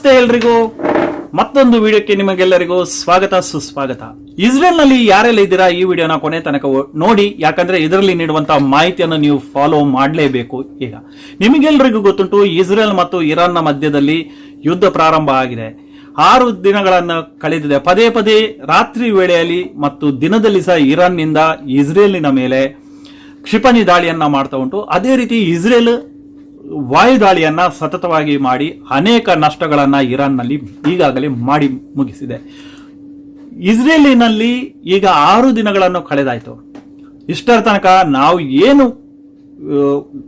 ನಮಸ್ತೆ ಎಲ್ರಿಗೂ. ಮತ್ತೊಂದು ವಿಡಿಯೋಕ್ಕೆ ನಿಮಗೆಲ್ಲರಿಗೂ ಸ್ವಾಗತ, ಸುಸ್ವಾಗತ. ಇಸ್ರೇಲ್ನಲ್ಲಿ ಯಾರೆಲ್ಲ ಇದ್ದೀರಾ ಈ ವಿಡಿಯೋನ ಕೊನೆ ತನಕ ನೋಡಿ, ಯಾಕಂದ್ರೆ ಇದರಲ್ಲಿ ನೀಡುವಂತಹ ಮಾಹಿತಿಯನ್ನು ನೀವು ಫಾಲೋ ಮಾಡಲೇಬೇಕು ಈಗ. ನಿಮಗೆಲ್ಲರಿಗೂ ಗೊತ್ತುಂಟು, ಇಸ್ರೇಲ್ ಮತ್ತು ಇರಾನ್ನ ಮಧ್ಯದಲ್ಲಿ ಯುದ್ಧ ಪ್ರಾರಂಭ ಆಗಿದೆ. ಆರು ದಿನಗಳನ್ನು ಕಳೆದಿದೆ. ಪದೇ ಪದೇ ರಾತ್ರಿ ವೇಳೆಯಲ್ಲಿ ಮತ್ತು ದಿನದಲ್ಲಿ ಸಹ ಇರಾನ್ನಿಂದ ಇಸ್ರೇಲಿನ ಮೇಲೆ ಕ್ಷಿಪಣಿ ದಾಳಿಯನ್ನ ಮಾಡ್ತಾ ಉಂಟು. ಅದೇ ರೀತಿ ಇಸ್ರೇಲ್ ವಾಯುದಾಳಿಯನ್ನ ಸತತವಾಗಿ ಮಾಡಿ ಅನೇಕ ನಷ್ಟಗಳನ್ನ ಇರಾನ್ನಲ್ಲಿ ಈಗಾಗಲೇ ಮಾಡಿ ಮುಗಿಸಿದೆ. ಇಸ್ರೇಲಿನಲ್ಲಿ ಈಗ ಆರು ದಿನಗಳನ್ನು ಕಳೆದಾಯಿತು. ಇಷ್ಟರ ತನಕ ನಾವು ಏನು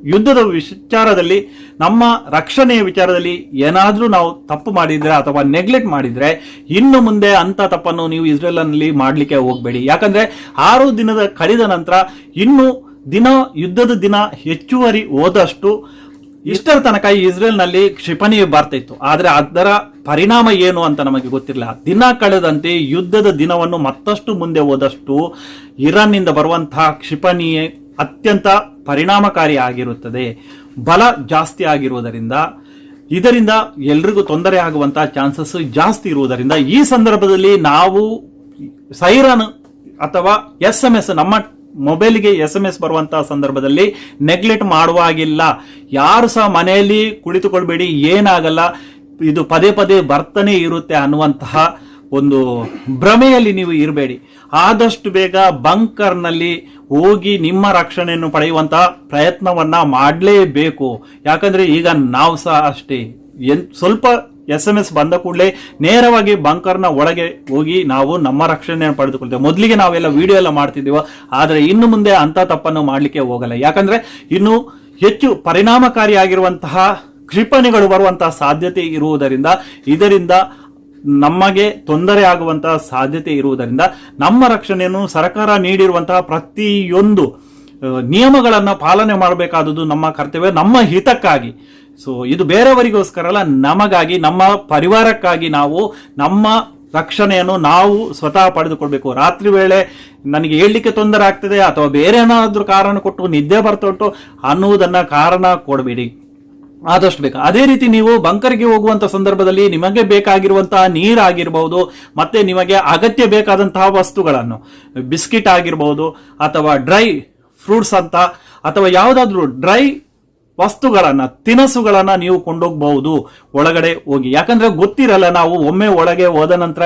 ಯುದ್ಧದ ವಿಚಾರದಲ್ಲಿ, ನಮ್ಮ ರಕ್ಷಣೆಯ ವಿಚಾರದಲ್ಲಿ ಏನಾದರೂ ನಾವು ತಪ್ಪು ಮಾಡಿದ್ರೆ ಅಥವಾ ನೆಗ್ಲೆಕ್ಟ್ ಮಾಡಿದ್ರೆ ಇನ್ನು ಮುಂದೆ ಅಂತ ತಪ್ಪನ್ನು ನೀವು ಇಸ್ರೇಲ್ನಲ್ಲಿ ಮಾಡಲಿಕ್ಕೆ ಹೋಗಬೇಡಿ. ಯಾಕಂದ್ರೆ ಆರು ದಿನದ ಕಳೆದ ನಂತರ ಇನ್ನು ದಿನ, ಯುದ್ಧದ ದಿನ ಹೆಚ್ಚುವರಿ ಹೋದಷ್ಟು ಇಷ್ಟರ ತನಕ ಇಸ್ರೇಲ್ನಲ್ಲಿ ಕ್ಷಿಪಣಿ ಬರ್ತಿತ್ತು. ಆದ್ರೆ ಅದರ ಪರಿಣಾಮ ಏನು ಅಂತ ನಮಗೆ ಗೊತ್ತಿರಲಿಲ್ಲ. ದಿನ ಕಳೆದಂತೆ ಯುದ್ಧದ ದಿನವನ್ನು ಮತ್ತಷ್ಟು ಮುಂದೆ ಹೋದಷ್ಟು ಇರಾನ್ನಿಂದ ಬರುವಂತಹ ಕ್ಷಿಪಣಿ ಅತ್ಯಂತ ಪರಿಣಾಮಕಾರಿ ಆಗಿರುತ್ತದೆ. ಬಲ ಜಾಸ್ತಿ ಆಗಿರುವುದರಿಂದ, ಇದರಿಂದ ಎಲ್ರಿಗೂ ತೊಂದರೆ ಆಗುವಂತಹ ಚಾನ್ಸಸ್ ಜಾಸ್ತಿ ಇರುವುದರಿಂದ ಈ ಸಂದರ್ಭದಲ್ಲಿ ನಾವು ಸೈರನ್ ಅಥವಾ ಎಸ್ ಎಂ ಎಸ್ ನಮ್ಮ ಮೊಬೈಲ್ಗೆ ಎಸ್ ಎಂ ಎಸ್ ಬರುವಂತಹ ಸಂದರ್ಭದಲ್ಲಿ ನೆಗ್ಲೆಕ್ಟ್ ಮಾಡುವಾಗಿಲ್ಲ ಯಾರು ಸಹ ಮನೆಯಲ್ಲಿ ಕುಳಿತುಕೊಳ್ಬೇಡಿ, ಏನಾಗಲ್ಲ, ಇದು ಪದೇ ಪದೇ ಬರ್ತಾನೆ ಇರುತ್ತೆ ಅನ್ನುವಂತಹ ಒಂದು ಭ್ರಮೆಯಲ್ಲಿ ನೀವು ಇರಬೇಡಿ. ಆದಷ್ಟು ಬೇಗ ಬಂಕರ್ನಲ್ಲಿ ಹೋಗಿ ನಿಮ್ಮ ರಕ್ಷಣೆಯನ್ನು ಪಡೆಯುವಂತಹ ಪ್ರಯತ್ನವನ್ನ ಮಾಡಲೇಬೇಕು. ಯಾಕಂದ್ರೆ ಈಗ ನಾವು ಸಹ ಅಷ್ಟೇ. ಎನ್, ಸ್ವಲ್ಪ ಎಸ್ ಎಂ ಎಸ್ ಬಂದ ಕೂಡಲೇ ನೇರವಾಗಿ ಬಂಕರ್ನ ಒಳಗೆ ಹೋಗಿ ನಾವು ನಮ್ಮ ರಕ್ಷಣೆಯನ್ನು ಪಡೆದುಕೊಳ್ತೇವೆ. ಮೊದಲಿಗೆ ನಾವೆಲ್ಲ ವಿಡಿಯೋ ಎಲ್ಲ ಮಾಡ್ತಿದ್ದೀವೋ. ಆದರೆ ಇನ್ನು ಮುಂದೆ ಅಂಥ ತಪ್ಪನ್ನು ಮಾಡಲಿಕ್ಕೆ ಹೋಗಲ್ಲ. ಯಾಕಂದರೆ ಇನ್ನು ಹೆಚ್ಚು ಪರಿಣಾಮಕಾರಿಯಾಗಿರುವಂತಹ ಕ್ಷಿಪಣಿಗಳು ಬರುವಂತಹ ಸಾಧ್ಯತೆ ಇರುವುದರಿಂದ, ಇದರಿಂದ ನಮಗೆ ತೊಂದರೆ ಆಗುವಂತಹ ಸಾಧ್ಯತೆ ಇರುವುದರಿಂದ ನಮ್ಮ ರಕ್ಷಣೆಯನ್ನು ಸರ್ಕಾರ ನೀಡಿರುವಂತಹ ಪ್ರತಿಯೊಂದು ನಿಯಮಗಳನ್ನು ಪಾಲನೆ ಮಾಡಬೇಕಾದದ್ದು ನಮ್ಮ ಕರ್ತವ್ಯ. ನಮ್ಮ ಹಿತಕ್ಕಾಗಿ ಸೊ ಇದು ಬೇರೆಯವರಿಗೋಸ್ಕರ ಅಲ್ಲ ನಮಗಾಗಿ, ನಮ್ಮ ಪರಿವಾರಕ್ಕಾಗಿ ನಾವು, ನಮ್ಮ ರಕ್ಷಣೆಯನ್ನು ನಾವು ಸ್ವತಃ ಪಡೆದುಕೊಳ್ಬೇಕು. ರಾತ್ರಿ ವೇಳೆ ನನಗೆ ಹೇಳಲಿಕ್ಕೆ ತೊಂದರೆ ಆಗ್ತದೆ, ಅಥವಾ ಬೇರೆ ಏನಾದರೂ ಕಾರಣ ಕೊಟ್ಟು ನಿದ್ದೆ ಬರ್ತಾ ಉಂಟು ಅನ್ನುವುದನ್ನ ಕಾರಣ ಕೊಡಬೇಡಿ. ಆದಷ್ಟು ಬೇಕು ಅದೇ ರೀತಿ ನೀವು ಬಂಕರ್ಗೆ ಹೋಗುವಂಥ ಸಂದರ್ಭದಲ್ಲಿ ನಿಮಗೆ ಬೇಕಾಗಿರುವಂತಹ ನೀರಾಗಿರ್ಬೋದು, ಮತ್ತೆ ನಿಮಗೆ ಅಗತ್ಯ ಬೇಕಾದಂತಹ ವಸ್ತುಗಳನ್ನು, ಬಿಸ್ಕಿಟ್ ಆಗಿರ್ಬೋದು, ಅಥವಾ ಡ್ರೈ ಫ್ರೂಟ್ಸ್ ಅಂತ, ಅಥವಾ ಯಾವುದಾದ್ರೂ ಡ್ರೈ ವಸ್ತುಗಳನ್ನ, ತಿನಸುಗಳನ್ನು ನೀವು ಕೊಂಡೋಗಬಹುದು ಒಳಗಡೆ ಹೋಗಿ. ಯಾಕಂದರೆ ಗೊತ್ತಿರಲ್ಲ ನಾವು ಒಮ್ಮೆ ಒಳಗೆ ಹೋದ ನಂತರ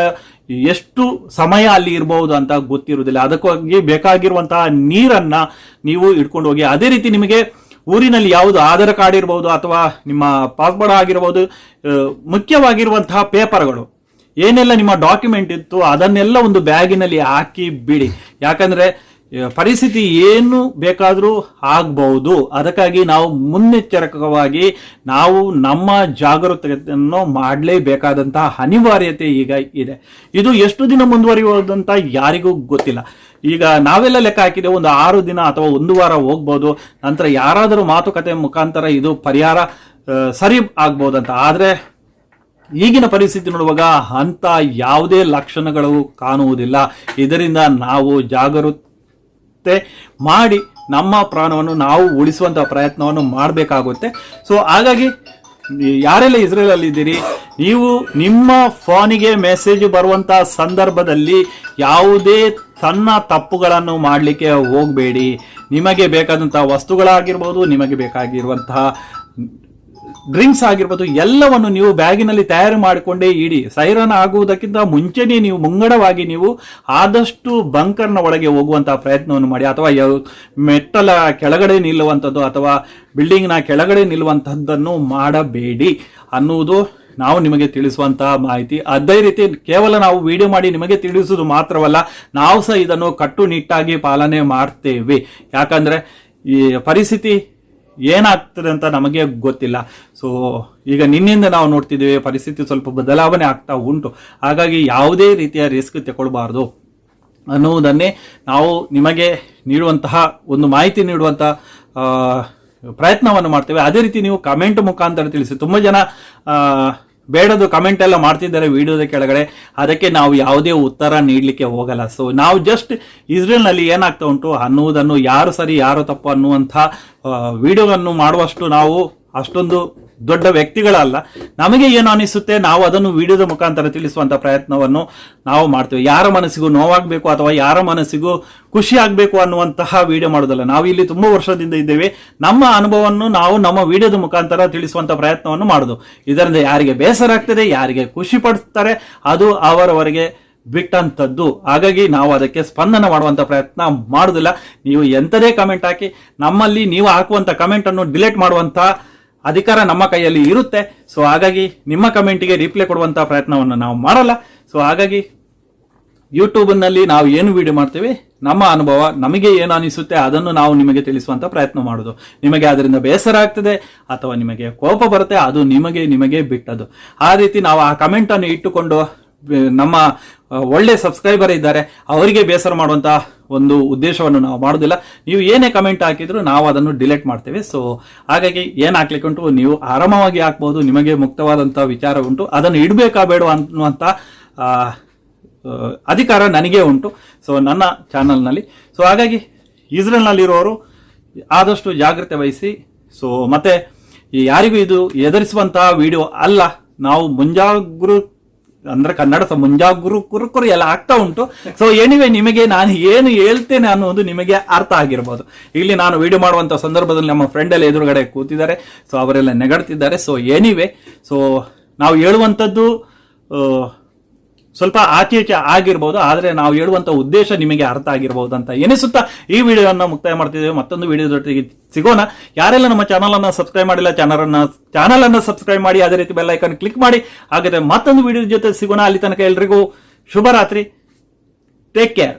ಎಷ್ಟು ಸಮಯ ಅಲ್ಲಿ ಇರಬಹುದು ಅಂತ ಗೊತ್ತಿರುವುದಿಲ್ಲ. ಅದಕ್ಕಾಗಿ ಬೇಕಾಗಿರುವಂತಹ ನೀರನ್ನು ನೀವು ಇಟ್ಕೊಂಡು ಹೋಗಿ. ಅದೇ ರೀತಿ ನಿಮಗೆ ಊರಿನಲ್ಲಿ ಯಾವುದು ಆಧಾರ್ ಕಾರ್ಡ್ ಇರಬಹುದು ಅಥವಾ ನಿಮ್ಮ ಪಾಸ್ಪೋರ್ಟ್ ಆಗಿರಬಹುದು ಮುಖ್ಯವಾಗಿರುವಂತಹ ಪೇಪರ್ಗಳು. ಏನೆಲ್ಲ ನಿಮ್ಮ ಡಾಕ್ಯುಮೆಂಟ್ ಇತ್ತು ಅದನ್ನೆಲ್ಲ ಒಂದು ಬ್ಯಾಗಿನಲ್ಲಿ ಹಾಕಿ ಬಿಡಿ. ಯಾಕಂದ್ರೆ ಪರಿಸ್ಥಿತಿ ಏನು ಬೇಕಾದರೂ ಆಗಬಹುದು. ಅದಕ್ಕಾಗಿ ನಾವು ಮುನ್ನೆಚ್ಚರಿಕವಾಗಿ ನಾವು ನಮ್ಮ ಜಾಗರೂಕತೆಯನ್ನು ಮಾಡಲೇಬೇಕಾದಂತಹ ಅನಿವಾರ್ಯತೆ ಈಗ ಇದೆ. ಇದು ಎಷ್ಟು ದಿನ ಮುಂದುವರಿಯುವುದಂತ ಯಾರಿಗೂ ಗೊತ್ತಿಲ್ಲ. ಈಗ ನಾವೆಲ್ಲ ಲೆಕ್ಕ ಹಾಕಿದೆ, ಒಂದು ಆರು ದಿನ ಅಥವಾ ಒಂದು ವಾರ ಹೋಗ್ಬೋದು. ನಂತರ ಯಾರಾದರೂ ಮಾತುಕತೆ ಮುಖಾಂತರ ಇದು ಪರಿಹಾರ ಸರಿ ಆಗ್ಬೋದಂತ. ಆದರೆ ಈಗಿನ ಪರಿಸ್ಥಿತಿ ನೋಡುವಾಗ ಅಂಥ ಯಾವುದೇ ಲಕ್ಷಣಗಳು ಕಾಣುವುದಿಲ್ಲ. ಇದರಿಂದ ನಾವು ಜಾಗರೂಕತೆ ಮಾಡಿ ನಮ್ಮ ಪ್ರಾಣವನ್ನು ನಾವು ಉಳಿಸುವಂತಹ ಪ್ರಯತ್ನವನ್ನು ಮಾಡಬೇಕಾಗುತ್ತೆ. ಸೊ ಹಾಗಾಗಿ ಯಾರೆಲ್ಲ ಇಸ್ರೇಲ್ ಅಲ್ಲಿ ಇದ್ದೀರಿ, ನೀವು ನಿಮ್ಮ ಫೋನಿಗೆ ಮೆಸೇಜ್ ಬರುವಂತಹ ಸಂದರ್ಭದಲ್ಲಿ ಯಾವುದೇ ಸಣ್ಣ ತಪ್ಪುಗಳನ್ನು ಮಾಡಲಿಕ್ಕೆ ಹೋಗಬೇಡಿ. ನಿಮಗೆ ಬೇಕಾದಂತಹ ವಸ್ತುಗಳಾಗಿರ್ಬೋದು, ನಿಮಗೆ ಬೇಕಾಗಿರುವಂತಹ ಡ್ರಿಂಕ್ಸ್ ಆಗಿರ್ಬೋದು, ಎಲ್ಲವನ್ನು ನೀವು ಬ್ಯಾಗಿನಲ್ಲಿ ತಯಾರು ಮಾಡಿಕೊಂಡೇ ಇಡಿ. ಸೈರನ್ ಆಗುವುದಕ್ಕಿಂತ ಮುಂಚೆನೇ ನೀವು ಮುಂಗಡವಾಗಿ ನೀವು ಆದಷ್ಟು ಬಂಕರ್ನ ಒಳಗೆ ಹೋಗುವಂತಹ ಪ್ರಯತ್ನವನ್ನು ಮಾಡಿ. ಅಥವಾ ಮೆಟ್ಟಲ ಕೆಳಗಡೆ ನಿಲ್ಲುವಂಥದ್ದು ಅಥವಾ ಬಿಲ್ಡಿಂಗ್ನ ಕೆಳಗಡೆ ನಿಲ್ಲುವಂಥದ್ದನ್ನು ಮಾಡಬೇಡಿ ಅನ್ನುವುದು ನಾವು ನಿಮಗೆ ತಿಳಿಸುವಂತಹ ಮಾಹಿತಿ. ಅದೇ ರೀತಿ ಕೇವಲ ನಾವು ವಿಡಿಯೋ ಮಾಡಿ ನಿಮಗೆ ತಿಳಿಸುವುದು ಮಾತ್ರವಲ್ಲ, ನಾವು ಸಹ ಇದನ್ನು ಕಟ್ಟುನಿಟ್ಟಾಗಿ ಪಾಲನೆ ಮಾಡ್ತೇವೆ. ಯಾಕಂದ್ರೆ ಈ ಪರಿಸ್ಥಿತಿ ಏನಾಗ್ತದೆ ಅಂತ ನಮಗೆ ಗೊತ್ತಿಲ್ಲ. ಸೊ ಈಗ ನಿನ್ನಿಂದ ನಾವು ನೋಡ್ತಿದ್ದೇವೆ, ಪರಿಸ್ಥಿತಿ ಸ್ವಲ್ಪ ಬದಲಾವಣೆ ಆಗ್ತಾ ಉಂಟು. ಹಾಗಾಗಿ ಯಾವುದೇ ರೀತಿಯ ರಿಸ್ಕ್ ತಗೊಳ್ಬಾರ್ದು ಅನ್ನುವುದನ್ನೇ ನಾವು ನಿಮಗೆ ನೀಡುವಂತಹ ಒಂದು ಮಾಹಿತಿ ನೀಡುವಂತಹ ಪ್ರಯತ್ನವನ್ನು ಮಾಡ್ತೇವೆ. ಅದೇ ರೀತಿ ನೀವು ಕಮೆಂಟ್ ಮುಖಾಂತರ ತಿಳಿಸಿ. ತುಂಬ ಜನ ಬೇಡದು ಕಮೆಂಟ್ ಎಲ್ಲ ಮಾಡ್ತಿದ್ದಾರೆ ವಿಡಿಯೋದ ಕೆಳಗಡೆ. ಅದಕ್ಕೆ ನಾವು ಯಾವುದೇ ಉತ್ತರ ನೀಡಲಿಕ್ಕೆ ಹೋಗಲ್ಲ. ಸೊ ನಾವು ಜಸ್ಟ್ ಇಸ್ರೇಲ್ನಲ್ಲಿ ಏನಾಗ್ತಾ ಉಂಟು ಅನ್ನುವುದನ್ನು ಯಾರು ಸರಿ, ಯಾರು ತಪ್ಪು ಅನ್ನುವಂಥ ವಿಡಿಯೋವನ್ನು ಮಾಡುವಷ್ಟು ನಾವು ಅಷ್ಟೊಂದು ದೊಡ್ಡ ವ್ಯಕ್ತಿಗಳಲ್ಲ. ನಮಗೆ ಏನು ಅನಿಸುತ್ತೆ? ನಾವು ಅದನ್ನು ವಿಡಿಯೋದ ಮುಖಾಂತರ ತಿಳಿಸುವಂತ ಪ್ರಯತ್ನವನ್ನು ನಾವು ಮಾಡ್ತೇವೆ. ಯಾರ ಮನಸ್ಸಿಗೂ ನೋವಾಗಬೇಕು ಅಥವಾ ಯಾರ ಮನಸ್ಸಿಗೂ ಖುಷಿ ಆಗಬೇಕು ಅನ್ನುವಂತಹ ವಿಡಿಯೋ ಮಾಡೋದಲ್ಲ. ನಾವು ಇಲ್ಲಿ ತುಂಬಾ ವರ್ಷದಿಂದ ಇದ್ದೇವೆ. ನಮ್ಮ ಅನುಭವವನ್ನು ನಾವು ನಮ್ಮ ವಿಡಿಯೋದ ಮುಖಾಂತರ ತಿಳಿಸುವಂತ ಪ್ರಯತ್ನವನ್ನು ಮಾಡೋದು. ಇದರಿಂದ ಯಾರಿಗೆ ಬೇಸರ ಆಗ್ತದೆ, ಯಾರಿಗೆ ಖುಷಿ ಪಡಿಸ್ತಾರೆ ಅದು ಅವರವರಿಗೆ ಬಿಟ್ಟಂತದ್ದು. ಹಾಗಾಗಿ ನಾವು ಅದಕ್ಕೆ ಸ್ಪಂದನ ಮಾಡುವಂತ ಪ್ರಯತ್ನ ಮಾಡೋದಿಲ್ಲ. ನೀವು ಎಂತದೇ ಕಮೆಂಟ್ ಹಾಕಿ, ನಮ್ಮಲ್ಲಿ ನೀವು ಹಾಕುವಂತ ಕಮೆಂಟನ್ನು ಡಿಲೀಟ್ ಮಾಡುವಂತ ಅಧಿಕಾರ ನಮ್ಮ ಕೈಯಲ್ಲಿ ಇರುತ್ತೆ. ಸೊ ಹಾಗಾಗಿ ನಿಮ್ಮ ಕಮೆಂಟಿಗೆ ರಿಪ್ಲೈ ಕೊಡುವಂತಹ ಪ್ರಯತ್ನವನ್ನು ನಾವು ಮಾಡಲ್ಲ. ಸೊ ಹಾಗಾಗಿ ಯೂಟ್ಯೂಬ್ನಲ್ಲಿ ನಾವು ಏನು ವಿಡಿಯೋ ಮಾಡ್ತೀವಿ? ನಮ್ಮ ಅನುಭವ, ನಮಗೆ ಏನು ಅನಿಸುತ್ತೆ ಅದನ್ನು ನಾವು ನಿಮಗೆ ತಿಳಿಸುವಂತ ಪ್ರಯತ್ನ ಮಾಡೋದು. ನಿಮಗೆ ಅದರಿಂದ ಬೇಸರ ಆಗ್ತದೆ, ಅಥವಾ ನಿಮಗೆ ಕೋಪ ಬರುತ್ತೆ, ಅದು ನಿಮಗೆ ನಿಮಗೆ ಬಿಟ್ಟದು ಆ ರೀತಿ ನಾವು ಆ ಕಮೆಂಟ್ ಅನ್ನು ಇಟ್ಟುಕೊಂಡು, ನಮ್ಮ ಒಳ್ಳೆ ಸಬ್ಸ್ಕ್ರೈಬರ್ ಇದ್ದಾರೆ, ಅವರಿಗೆ ಬೇಸರ ಮಾಡುವಂತ ಒಂದು ಉದ್ದೇಶವನ್ನು ನಾವು ಮಾಡೋದಿಲ್ಲ. ನೀವು ಏನೇ ಕಮೆಂಟ್ ಹಾಕಿದ್ರು ನಾವು ಅದನ್ನು ಡಿಲೀಟ್ ಮಾಡ್ತೇವೆ. ಸೊ ಹಾಗಾಗಿ ಏನು ಹಾಕ್ಲಿಕ್ಕೆ ಉಂಟು, ನೀವು ಆರಾಮವಾಗಿ ಹಾಕ್ಬೋದು, ನಿಮಗೆ ಮುಕ್ತವಾದಂತಹ ವಿಚಾರ ಉಂಟು. ಅದನ್ನು ಇಡಬೇಕಾ ಬೇಡ ಅನ್ನುವಂಥ ಅಧಿಕಾರ ನನಗೆ ಉಂಟು. ಸೊ ನನ್ನ ಚಾನಲ್ನಲ್ಲಿ. ಸೊ ಹಾಗಾಗಿ ಇಸ್ರೇಲ್ನಲ್ಲಿರೋರು ಆದಷ್ಟು ಜಾಗ್ರತೆ ವಹಿಸಿ. ಸೊ ಮತ್ತೆ ಯಾರಿಗೂ ಇದು ಎದುರಿಸುವಂತಹ ವಿಡಿಯೋ ಅಲ್ಲ. ನಾವು ಮುಂಜಾಗ್ರು ಅಂದ್ರೆ ಕನ್ನಡ ಮುಂಜಾಗ್ರು ಕುರುಕುರು ಎಲ್ಲ ಆಗ್ತಾ ಉಂಟು. ಸೊ ಎನಿವೆ ನಿಮಗೆ ನಾನು ಏನು ಹೇಳ್ತೇನೆ ಅನ್ನೋದು ನಿಮಗೆ ಅರ್ಥ ಆಗಿರ್ಬೋದು. ಇಲ್ಲಿ ನಾನು ವಿಡಿಯೋ ಮಾಡುವಂತ ಸಂದರ್ಭದಲ್ಲಿ ನಮ್ಮ ಫ್ರೆಂಡ್ ಎಲ್ಲ ಎದುರುಗಡೆ ಕೂತಿದ್ದಾರೆ. ಸೊ ಅವರೆಲ್ಲ ನೆಗಡ್ತಿದ್ದಾರೆ. ಸೊ ಎನಿವೆ ಸೊ ನಾವು ಹೇಳುವಂಥದ್ದು ಸ್ವಲ್ಪ ಆಚೆ ಈಚೆ ಆಗಿರ್ಬೋದು, ಆದರೆ ನಾವು ಹೇಳುವಂಥ ಉದ್ದೇಶ ನಿಮಗೆ ಅರ್ಥ ಆಗಿರ್ಬೋದು ಅಂತ ಎನಿಸುತ್ತಾ ಈ ವಿಡಿಯೋವನ್ನು ಮುಕ್ತಾಯ ಮಾಡ್ತಿದ್ದೇವೆ. ಮತ್ತೊಂದು ವಿಡಿಯೋ ಜೊತೆಗೆ ಸಿಗೋಣ. ಯಾರೆಲ್ಲ ನಮ್ಮ ಚಾನಲನ್ನು ಸಬ್ಸ್ಕ್ರೈಬ್ ಮಾಡಿಲ್ಲ ಚಾನಲನ್ನು ಚಾನಲನ್ನು ಸಬ್ಸ್ಕ್ರೈಬ್ ಮಾಡಿ, ಅದೇ ರೀತಿ ಬೆಲ್ ಐಕಾನ್ ಕ್ಲಿಕ್ ಮಾಡಿ, ಹಾಗಾದರೆ ಮತ್ತೊಂದು ವಿಡಿಯೋ ಜೊತೆ ಸಿಗೋಣ. ಅಲ್ಲಿ ತನಕ ಎಲ್ರಿಗೂ ಶುಭರಾತ್ರಿ. Take care